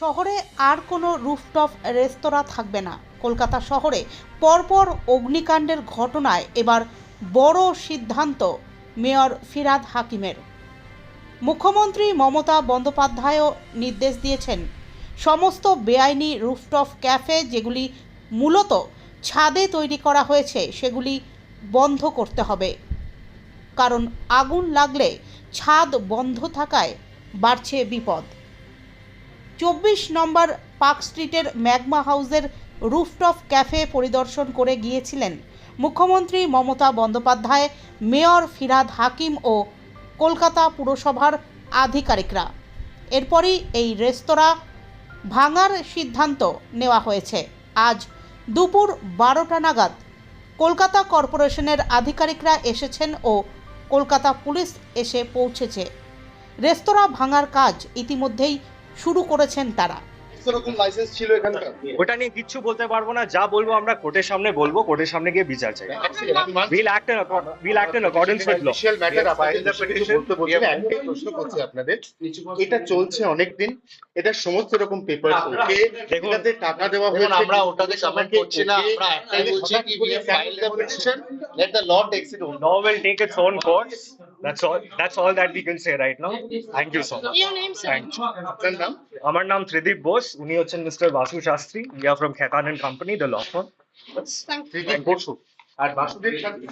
শহরে আর কোনো রুফটপ রেস্তোরাঁ থাকবে না। কলকাতা শহরে পরপর অগ্নিকাণ্ডের ঘটনায় এবার বড় সিদ্ধান্ত মেয়র ফিরাদ হাকিমের। মুখ্যমন্ত্রী মমতা বন্দ্যোপাধ্যায়ও নির্দেশ দিয়েছেন, সমস্ত বেআইনি রুফটপ ক্যাফে যেগুলি মূলত ছাদে তৈরি করা হয়েছে সেগুলি বন্ধ করতে হবে। কারণ আগুন লাগলে ছাদ বন্ধ থাকায় বাড়ছে বিপদ। চব্বিশ নম্বর পার্ক স্ট্রিটের ম্যাগমা হাউসের রুফটপ ক্যাফে পরিদর্শন করে গিয়েছিলেন মুখ্যমন্ত্রী মমতা বন্দ্যোপাধ্যায়, মেয়র ফিরাদ হাকিম ও কলকাতা পুরসভার আধিকারিকরা। এরপরই এই রেস্তোরাঁ ভাঙার সিদ্ধান্ত নেওয়া হয়েছে। আজ দুপুর বারোটা নাগাদ কলকাতা কর্পোরেশনের আধিকারিকরা এসেছেন ও কলকাতা পুলিশ এসে পৌঁছেছে। রেস্তোরাঁ ভাঙার কাজ ইতিমধ্যেই শুরু করেছেন তারা। লাইসেন্স ছিল এখানকার? ওটা নিয়ে কিচ্ছু বলতে পারব না। যা বলব আমরা কোর্টের সামনে বলব কোর্টের সামনে গিয়ে বিচার চাই। Will act in will act in accordance with law বলতে একটাই প্রশ্ন করছি আপনাদের। এটা চলছে অনেকদিন। এটা সমস্ত রকম পেপার ওকে এটাতে টাকা দেওয়া হয়েছে। আমরা ওটাকে comment করছি না, আমরা একটাই বলছি কি law takes it own. law will take its own course that's all that's all that we can say right now thank you so much Your name, sir? Thank you. আপনার নাম আমার নাম ত্রিদীপ বোস উনি হচ্ছেন mister Basu Shastri we are from Khaitan and company the law firm Thank you. Tridip Basu R Basudeb Shastri